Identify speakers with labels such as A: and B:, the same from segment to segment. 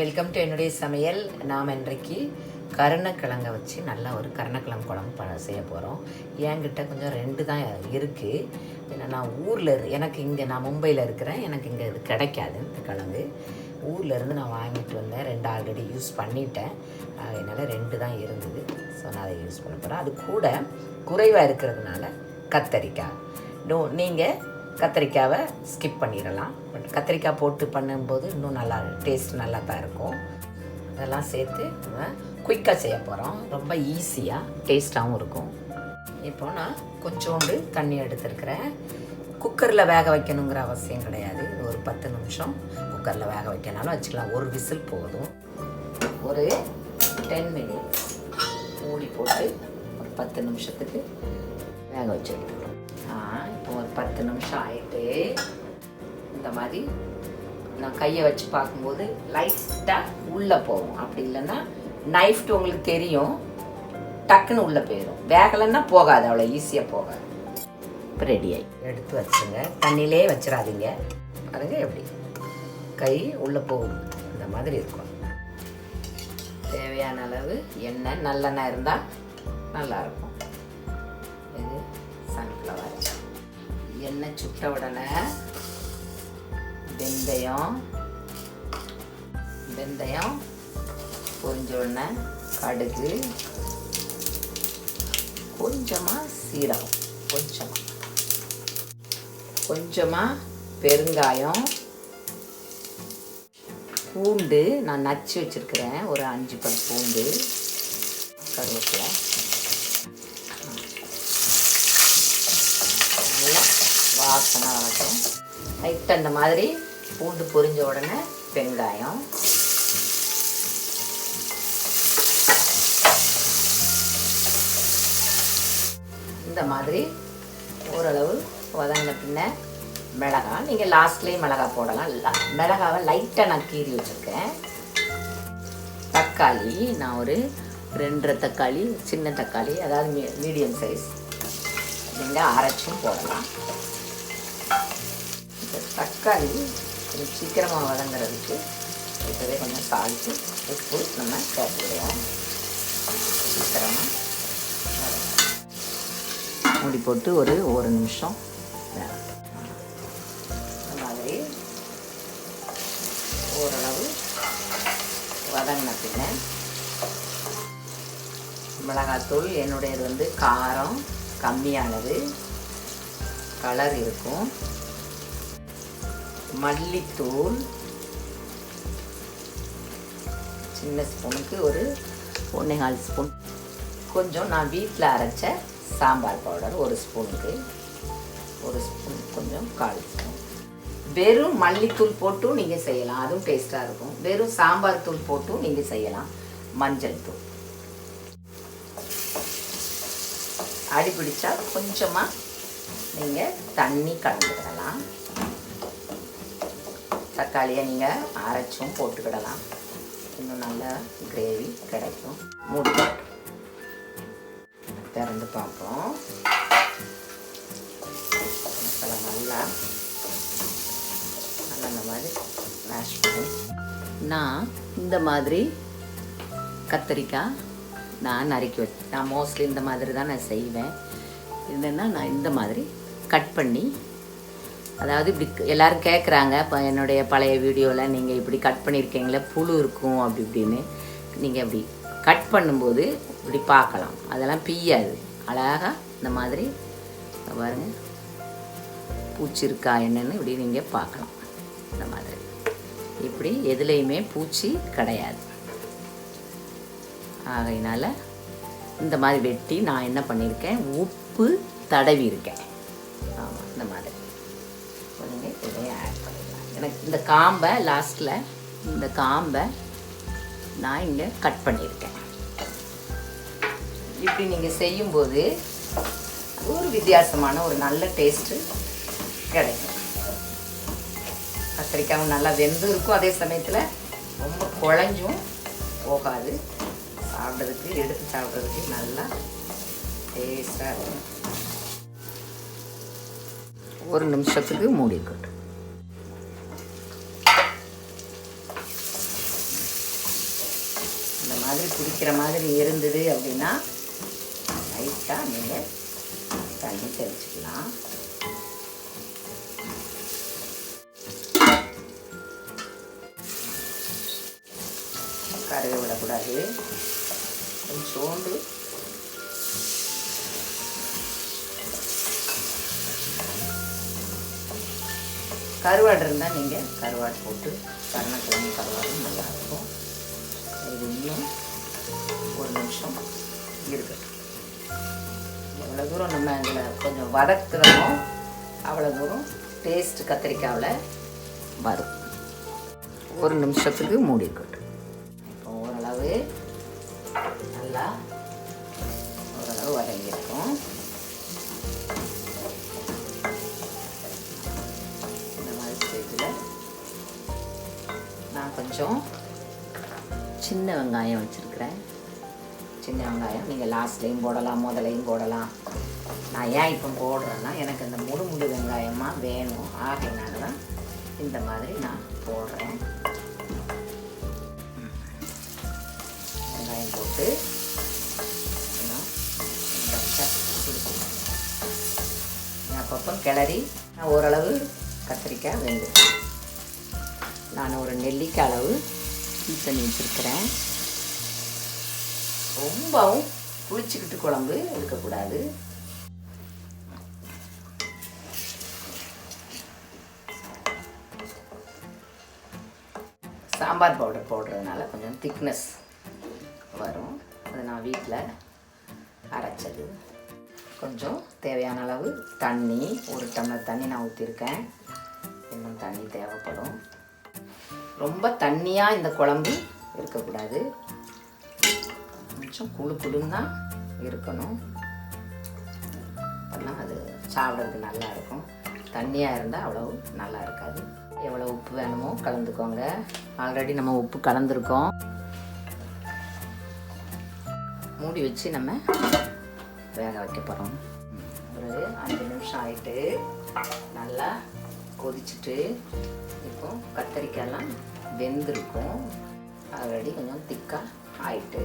A: Welcome to என்னுடைய சமையல். நாம் இன்றைக்கு கருணக்கிழங்கை வச்சு நல்லா ஒரு கருணக்கிழங்கு குழம்பு ப செய்ய போகிறோம் என்கிட்ட கொஞ்சம் ரெண்டு தான் இருக்குது ஏன்னா நான் ஊரில் இரு எனக்கு இங்கே நான் மும்பையில் இருக்கிறேன். எனக்கு இங்கே இது கிடைக்காது இந்த கிழங்கு. ஊர்லேருந்து நான் வாங்கிட்டு வந்தேன். ரெண்டு ஆல்ரெடி யூஸ் பண்ணிட்டேன். அதனால் ரெண்டு தான் இருந்தது. ஸோ நான் அதை யூஸ் பண்ண போகிறேன் அது கூட குறைவாக இருக்கிறதுனால கத்தரிக்காய். நோ நீங்கள் கத்திரிக்காவை ஸ்கிப் பண்ணிடலாம். பட் கத்திரிக்காய் போட்டு பண்ணும்போது இன்னும் நல்லா டேஸ்ட் நல்லா தான் இருக்கும். அதெல்லாம் சேர்த்து நம்ம குயிக்காக செய்ய போகிறோம் ரொம்ப ஈஸியாக டேஸ்ட்டாகவும் இருக்கும். இப்போ நான் கொஞ்சோண்டு தண்ணி எடுத்துருக்கிறேன். குக்கரில் வேக வைக்கணுங்கிற அவசியம் கிடையாது. ஒரு பத்து நிமிஷம் குக்கரில் வேக வைக்கனாலும் வச்சுக்கலாம். ஒரு விசில் போதும். ஒரு டென் மினிட்ஸ் மூடி போட்டு ஒரு பத்து நிமிஷத்துக்கு வேக வச்சு எடுத்துக்கிறோம் இப்போ ஒரு பத்து நிமிஷம் ஆயிட்டு இந்த மாதிரி நான் கையை வச்சு பார்க்கும்போது லைட்டாக உள்ளே போகும். அப்படி இல்லைன்னா நைஃப்ட்டு உங்களுக்கு தெரியும் டக்குன்னு உள்ளே போயிடும். வேகலைன்னா போகாது அவ்வளோ ஈஸியாக போகாது. இப்போ ரெடி ஆகி எடுத்து வச்சுங்க தண்ணியிலே வச்சிடாதீங்க. பாருங்க எப்படி. கை உள்ளே போகும். இந்த மாதிரி இருக்கும். தேவையான அளவு எண்ணெய் நல்லெண்ணெய் இருந்தால் நல்லாயிருக்கும் இது சன்ஃப்ளவர் எண்ணெய் சுட்ட உடனே வெந்தயம் வெந்தயம் பொரிஞ்ச உடனே கடுகு கொஞ்சமாக சீரகம் கொஞ்சமாக கொஞ்சமாக பெருங்காயம் பூண்டு நான் நச்சு வச்சுருக்கிறேன் ஒரு அஞ்சு பல் பூண்டு கருவேப்பிலை நல்லா வாசனை வரட்டும் லைட்டாக இந்த மாதிரி பூண்டு பொரிஞ்ச உடனே வெங்காயம். இந்த மாதிரி ஓரளவு வதங்கின பின்ன மிளகா. நீங்கள் லாஸ்ட்லேயும் மிளகா போடலாம். மிளகாவை லைட்டாக நான் கீறி வச்சுருக்கேன். தக்காளி நான் ஒரு ரெண்டரை தக்காளி சின்ன தக்காளி அதாவது மீ மீடியம் சைஸ் நீங்கள் அரைச்சும் போடலாம். தக்காளி கொஞ்சம் சீக்கிரமாக வதங்குறதுக்கு இப்போவே கொஞ்சம் சால்ட்டு உப்பு நம்ம சேர்த்துக்கிடுவோம் சீக்கிரமாக மூடி போட்டு ஒரு ஒரு நிமிஷம் இந்த மாதிரி ஓரளவு வதங்கின பின்ன மிளகாத்தூள் என்னுடையது வந்து காரம் கம்மியானது கலர் இருக்கும். மல்லித்தூள். சின்ன ஸ்பூனுக்கு ஒரு ஒன்றேகால் ஸ்பூன். கொஞ்சம் நான் வீட்டில் அரைச்ச சாம்பார் பவுடர் ஒரு ஸ்பூனுக்கு. ஒரு ஸ்பூன் கொஞ்சம் கால் ஸ்பூன். வெறும் மல்லித்தூள் போட்டும் நீங்கள் செய்யலாம். அதுவும் டேஸ்ட்டாக இருக்கும். வெறும் சாம்பார் தூள் போட்டும் நீங்கள் செய்யலாம். மஞ்சள் தூள். அடி பிடிச்சா கொஞ்சமாக நீங்கள் தண்ணி கலந்துக்கிடலாம் தக்காளியை நீங்கள் அரைச்சும் போட்டுக்கிடலாம். இன்னும் நல்ல கிரேவி கிடைக்கும். மூடி திறந்து பார்ப்போம். மசாலா நல்லா நல்லா இந்த மாதிரி மேஷ் பண்ணி. நான் இந்த மாதிரி கத்தரிக்காய் நான் நறுக்கி வச்சு நான் மோஸ்ட்லி இந்த மாதிரி தான் நான் செய்வேன். என்னென்னா நான் இந்த மாதிரி கட் பண்ணி அதாவது இப்படி எல்லோரும் கேட்குறாங்க இப்போ என்னுடைய பழைய வீடியோவில் நீங்கள் இப்படி கட் பண்ணியிருக்கீங்களே புழு இருக்கும் அப்படி இப்படின்னு. நீங்கள் இப்படி கட் பண்ணும்போது இப்படி பார்க்கலாம். அதெல்லாம் பிய்யாது. அழகாக இந்த மாதிரி பாருங்கள் பூச்சி இருக்கா என்னன்னு இப்படி நீங்கள் பார்க்கலாம். இந்த மாதிரி. இப்படி எதுலேயுமே பூச்சி கிடையாது. ஆகையினால் இந்த மாதிரி வெட்டி நான் என்ன பண்ணியிருக்கேன் உப்பு தடவி இருக்கேன் ஆமாம் இந்த மாதிரி. எனக்கு இந்த காம்பை லாஸ்ட்டில் இந்த காம்பை நான் இங்கே கட் பண்ணியிருக்கேன். இப்படி நீங்கள் செய்யும்போது ஒரு வித்தியாசமான ஒரு நல்ல டேஸ்ட்டு கிடைக்கும். கத்திரிக்காயும் நல்லா வெந்தும் இருக்கும் அதே சமயத்தில் ரொம்ப குழஞ்சும் போகாது. சாப்பிட்றதுக்கு எடுத்து சாப்பிட்றதுக்கு நல்லா டேஸ்டாக இருக்கும். ஒரு நிமிஷத்துக்கு மூடி இருக்கட்டும். குடிக்கிற மாதிரி இருந்தது அப்படின்னா லைட்டாக நீங்கள் தண்ணி தெளிச்சுக்கலாம். கருக விடக்கூடாது. சோண்டு கருவாடு இருந்தால் நீங்கள் கருவாடு போட்டு கருணக்கிழமை கருவாடும் நல்லாயிருக்கும் இது இன்னும் நிமிஷம் இருக்கட்டும் எவ்வளோ தூரம் நம்ம இதில் கொஞ்சம் வதக்குறோமோ அவ்வளோ தூரம் டேஸ்ட் கத்திரிக்காவில் வரும். ஒரு நிமிஷத்துக்கு மூடி இருக்கட்டும். இப்போ ஓரளவு நல்லா ஓரளவு வதங்கியிருக்கும் இந்த மாதிரி ஸ்டேஜில் நான் கொஞ்சம் சின்ன வெங்காயம் வச்சுருக்கிறேன். சின்ன வெங்காயம். நீங்கள் லாஸ்ட்லேயும் போடலாம் முதலையும் போடலாம். நான் ஏன் இப்போ போடுறேன்னா எனக்கு இந்த முழு முழு வெங்காயமாக வேணும். ஆகையினால தான் இந்த மாதிரி நான் போடுறேன். வெங்காயம் போட்டு நான் அப்பப்போ கிளறி நான் ஓரளவு கத்திரிக்காய் வெந்து நான் ஒரு நெல்லிக்காய் அளவு டீ பண்ணி வச்சுருக்கிறேன் ரொம்பவும் புளிச்சுக்கிட்டு குழம்பு இருக்கக்கூடாது சாம்பார் பவுடர் போடுறதுனால கொஞ்சம் திக்னஸ் வரும். அது நான் வீட்டில் அரைச்சது. கொஞ்சம் தேவையான அளவு தண்ணி ஒரு டம்ளர் தண்ணி நான் ஊற்றிருக்கேன் இன்னும் தண்ணி தேவைப்படும். ரொம்ப தண்ணியாக இந்த குழம்பு இருக்கக்கூடாது. கொஞ்சம் குழு குழுன்னு தான் இருக்கணும். அப்போல்லாம் அது சாப்பிட்றதுக்கு நல்லாயிருக்கும் தண்ணியாக இருந்தால் அவ்வளோ நல்லா இருக்காது. எவ்வளோ உப்பு வேணுமோ கலந்துக்கோங்க. ஆல்ரெடி நம்ம உப்பு கலந்துருக்கோம். மூடி வச்சு நம்ம வேக வைக்க போகிறோம் ஒரு அஞ்சு நிமிஷம் ஆயிட்டு நல்லா கொதிச்சுட்டு இப்போ கத்தரிக்காயெல்லாம் வெந்திருக்கும். ஆல்ரெடி கொஞ்சம் திக்காக ஆயிட்டு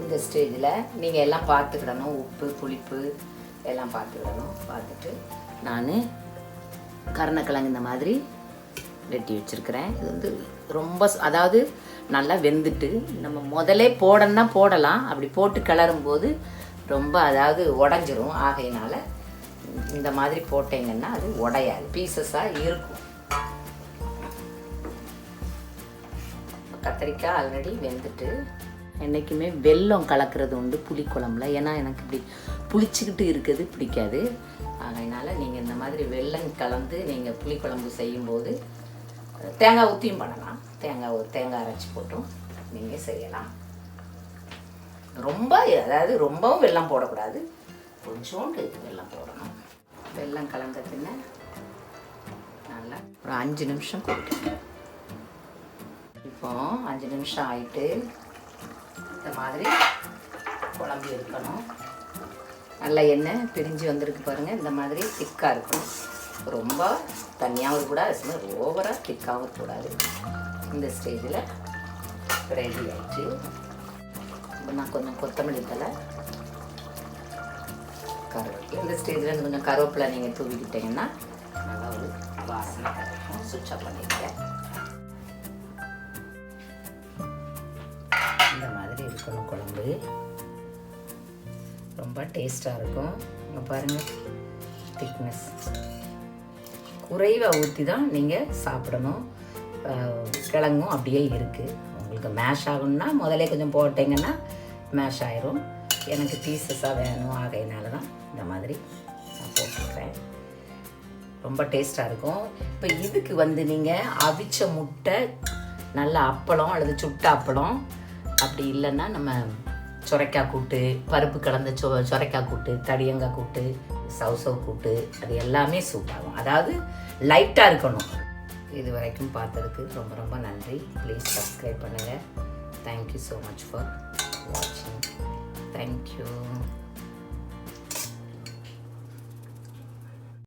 A: இந்த ஸ்டேஜில் நீங்கள் எல்லாம் பார்த்துக்கிடணும். உப்பு புளிப்பு எல்லாம் பார்த்துக்கிடணும். பார்த்துட்டு நான் கருணக்கிழங்கு இந்த மாதிரி வெட்டி வச்சுருக்கிறேன். இது வந்து ரொம்ப அதாவது நல்லா வெந்துட்டு நம்ம முதலே போடணும்னா போடலாம். அப்படி போட்டு கிளறும் போது ரொம்ப அதாவது உடஞ்சிரும். ஆகையினால இந்த மாதிரி போட்டீங்கன்னா அது உடையாது. பீசஸாக இருக்கும். கத்திரிக்காய் ஆல்ரெடி வெந்துட்டு என்றைக்குமே வெல்லம் கலக்கிறது உண்டு புளிக்குழம்புல ஏன்னா எனக்கு இப்படி புளிச்சுக்கிட்டு இருக்கிறது பிடிக்காது. அதனால் நீங்கள் இந்த மாதிரி வெல்லம் கலந்து நீங்கள் புளிக்குழம்பு செய்யும்போது தேங்காய் ஊற்றியும் பண்ணலாம். தேங்காய் ஒரு தேங்காய் அரைச்சி போட்டும். நீங்கள் செய்யலாம். ரொம்ப அதாவது ரொம்பவும் வெல்லம் போடக்கூடாது. கொஞ்சோண்டு வெல்லம் போடணும். வெல்லம் கலந்த பின்ன நல்லா ஒரு அஞ்சு நிமிஷம் கொதிக்கணும் இப்போ அஞ்சு நிமிஷம் ஆயிட்டு இந்த மாதிரி குழம்பு இருக்கணும் நல்ல எண்ணெய் பிரிஞ்சு வந்திருக்கு பாருங்கள் இந்த மாதிரி திக்காக இருக்கணும். ரொம்ப தனியாகவும் இருக்கக்கூடாது ஓவராக திக்காகவும் கூடாது இந்த ஸ்டேஜில் ரெடி ஆயிடுச்சு. இப்போ நான் கொஞ்சம் கொத்தமல்லி தலை கருவேப்பிலை. இந்த ஸ்டேஜில் கொஞ்சம் கருவேப்பிலை நீங்கள் தூவிக்கிட்டீங்கன்னா நல்லா ஒரு வாசனை கிடைக்கும். சுவிட்ச் ஆஃப் பண்ணிக்கிறேன் சாப்பாடு ரொம்ப டேஸ்ட்டாக இருக்கும். இங்கே பாருங்கள் திக்னஸ் குறைவாக ஊற்றி தான் நீங்கள் சாப்பிடணும் கிழங்கும் அப்படியே இருக்குது உங்களுக்கு மேஷ் ஆகணும்னா முதல்ல கொஞ்சம் போட்டிங்கன்னா மேஷ் ஆயிரும். எனக்கு பீசஸாக வேணும் ஆகையினால தான் இந்த மாதிரி நான் போட்டுக்கிறேன் ரொம்ப டேஸ்ட்டாக இருக்கும். இப்போ இதுக்கு வந்து நீங்கள் அவிச்ச முட்டை நல்ல அப்பளம் அல்லது சுட்ட அப்பளம் அப்படி இல்லைன்னா நம்ம சுரைக்காய் கூட்டு பருப்பு கலந்த சொ சுரைக்காய் கூட்டு தடியங்காய் கூட்டு சவுசவ் கூட்டு அது எல்லாமே சூட் ஆகும். அதாவது லைட்டாக இருக்கணும். இது வரைக்கும் பார்த்ததுக்கு ரொம்ப ரொம்ப நன்றி. ப்ளீஸ் சப்ஸ்கிரைப் பண்ணுங்கள் thank you so much for வாட்சிங் தேங்க்யூ